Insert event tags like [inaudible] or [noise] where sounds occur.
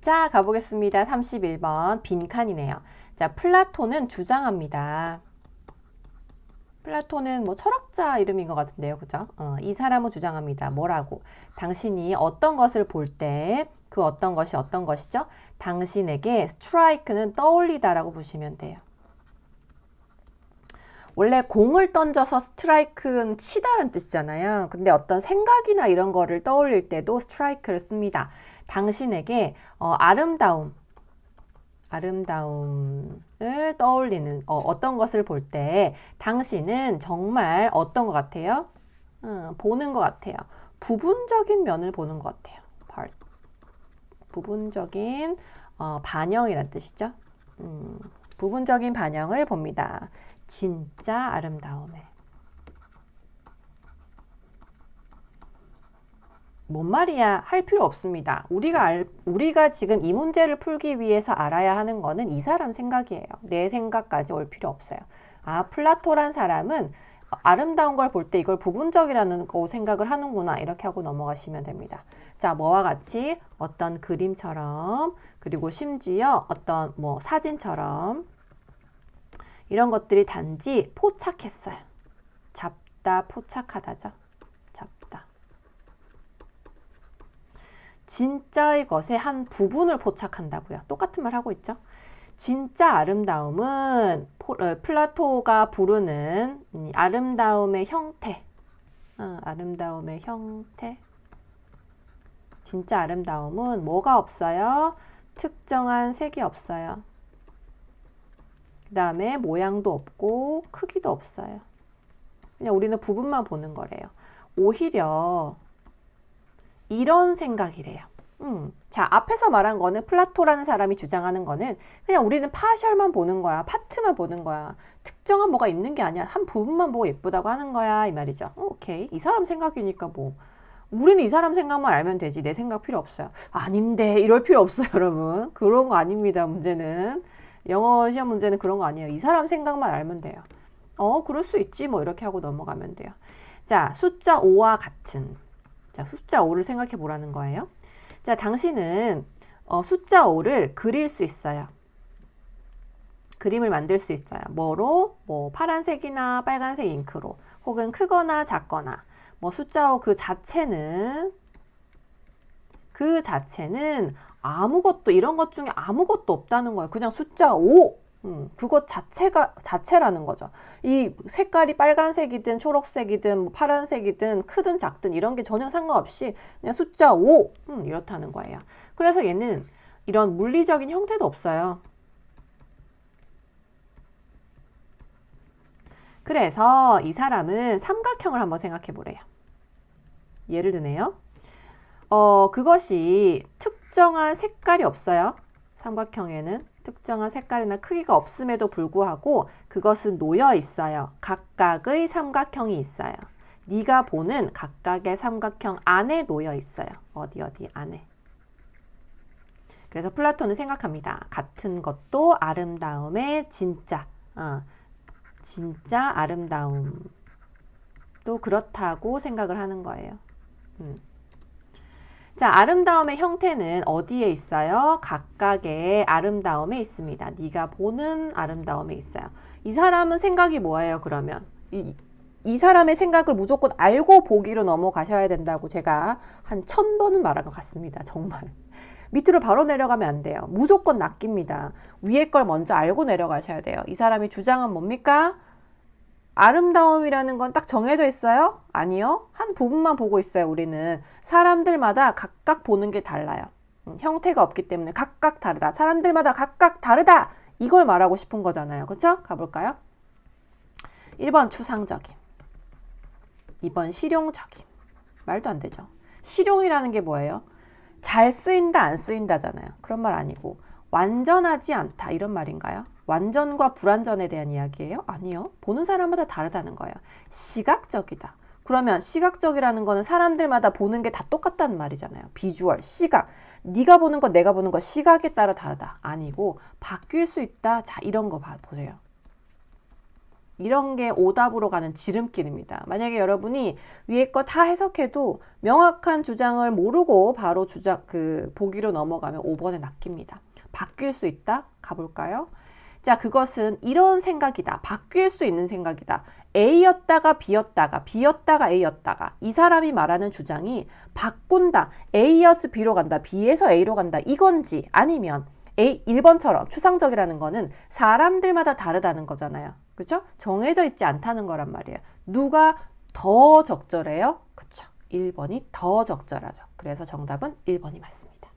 자, 가보겠습니다. 31번 빈칸이네요. 자, 플라톤은 주장합니다. 플라톤은 뭐 철학자 이름인 것 같은데요. 그죠? 어, 이 사람은 주장합니다. 뭐라고? 당신이 어떤 것을 볼 때 그 어떤 것이 어떤 것이죠? 당신에게 스트라이크는 떠올리다라고 보시면 돼요. 원래 공을 던져서 스트라이크는 치다는 뜻이잖아요. 근데 어떤 생각이나 이런 거를 떠올릴 때도 스트라이크를 씁니다. 당신에게 어, 아름다움, 아름다움을 떠올리는 어, 떤 것을 볼 때 당신은 정말 어떤 것 같아요? 음, 보는 것 같아요. 부분적인 면을 보는 것 같아요. part. 부분적인 어, 반영이란 뜻이죠. 음, 부분적인 반영을 봅니다. 진짜 아름다움에. 뭔 말이야 할 필요 없습니다. 우리가 알, 우리가 지금 이 문제를 풀기 위해서 알아야 하는 거는 이 사람 생각이에요. 내 생각까지 올 필요 없어요. 아, 플라토란 사람은 아름다운 걸 볼 때 이걸 부분적이라는 거 생각을 하는구나. 이렇게 하고 넘어가시면 됩니다. 자, 뭐와 같이 어떤 그림처럼 그리고 심지어 어떤 뭐 사진처럼 이런 것들이 단지 포착했어요. 잡다, 포착하다죠. 잡다. 진짜의 것의 한 부분을 포착한다고요. 똑같은 말 하고 있죠. 진짜 아름다움은 어, 플라토가 부르는 아름다움의 형태. 어, 아름다움의 형태. 진짜 아름다움은 뭐가 없어요? 특정한 색이 없어요. 그 다음에 모양도 없고 크기도 없어요. 그냥 우리는 부분만 보는 거래요. 오히려 이런 생각이래요. 음, 자, 앞에서 말한 거는 플라토라는 사람이 주장하는 거는 그냥 우리는 파셜만 보는 거야. 파트만 보는 거야. 특정한 뭐가 있는 게 아니야. 한 부분만 보고 예쁘다고 하는 거야. 이 말이죠. 어, 오케이. 이 사람 생각이니까 뭐. 우리는 이 사람 생각만 알면 되지. 내 생각 필요 없어요. 아닌데. 이럴 필요 없어요, [laughs] 여러분. 그런 거 아닙니다, 문제는. 영어 시험 문제는 그런 거 아니에요. 이 사람 생각만 알면 돼요. 어, 그럴 수 있지. 뭐 이렇게 하고 넘어가면 돼요. 자, 숫자 5와 같은. 자, 숫자 5를 생각해 보라는 거예요. 자, 당신은 어, 숫자 5를 그릴 수 있어요. 그림을 만들 수 있어요. 뭐로? 뭐 파란색이나 빨간색 잉크로 혹은 크거나 작거나 뭐 숫자 5 그 자체는 그 자체는 아무것도 이런 것 중에 아무것도 없다는 거예요. 그냥 숫자 5. 음, 그것 자체가 자체라는 거죠. 이 색깔이 빨간색이든 초록색이든 뭐 파란색이든 크든 작든 이런 게 전혀 상관없이 그냥 숫자 5 음, 이렇다는 거예요. 그래서 얘는 이런 물리적인 형태도 없어요. 그래서 이 사람은 삼각형을 한번 생각해 보래요. 예를 드네요. 어, 그것이 특정한 색깔이 없어요. 삼각형에는 특정한 색깔이나 크기가 없음에도 불구하고 그것은 놓여 있어요. 각각의 삼각형이 있어요. 네가 보는 각각의 삼각형 안에 놓여 있어요. 어디 어디 안에. 그래서 플라톤은 생각합니다. 같은 것도 아름다움의 진짜, 어, 진짜 아름다움. 또 그렇다고 생각을 하는 거예요. 음. 자, 아름다움의 형태는 어디에 있어요? 각각의 아름다움에 있습니다. 네가 보는 아름다움에 있어요. 이 사람은 생각이 뭐예요, 그러면? 이, 이 사람의 생각을 무조건 알고 보기로 넘어가셔야 된다고 제가 한 천 번은 말한 것 같습니다. 정말. [laughs] 밑으로 바로 내려가면 안 돼요. 무조건 낚입니다. 위에 걸 먼저 알고 내려가셔야 돼요. 이 사람의 주장은 뭡니까? 아름다움이라는 건 딱 정해져 있어요? 아니요. 한 부분만 보고 있어요, 우리는. 사람들마다 각각 보는 게 달라요. 음, 형태가 없기 때문에 각각 다르다. 사람들마다 각각 다르다! 이걸 말하고 싶은 거잖아요. 그쵸? 가볼까요? 1번 추상적인. 2번 실용적인. 말도 안 되죠. 실용이라는 게 뭐예요? 잘 쓰인다, 안 쓰인다잖아요. 그런 말 아니고. 완전하지 않다. 이런 말인가요? 완전과 불완전에 대한 이야기예요? 아니요. 보는 사람마다 다르다는 거예요. 시각적이다. 그러면 시각적이라는 거는 사람들마다 보는 게 다 똑같다는 말이잖아요. 비주얼, 시각. 네가 보는 거, 내가 보는 거 시각에 따라 다르다. 아니고 바뀔 수 있다. 자, 이런 거 봐, 보세요. 이런 게 오답으로 가는 지름길입니다. 만약에 여러분이 위에 거 다 해석해도 명확한 주장을 모르고 바로 주장 그 보기로 넘어가면 5번에 낚입니다. 바뀔 수 있다? 가볼까요? 자, 그것은 이런 생각이다. 바뀔 수 있는 생각이다. A였다가 B였다가 B였다가 A였다가 이 사람이 말하는 주장이 바꾼다. A여서 B로 간다. B에서 A로 간다. 이건지 아니면 A 1번처럼 추상적이라는 거는 사람들마다 다르다는 거잖아요. 그죠? 정해져 있지 않다는 거란 말이에요. 누가 더 적절해요? 그쵸. 1번이 더 적절하죠. 그래서 정답은 1번이 맞습니다.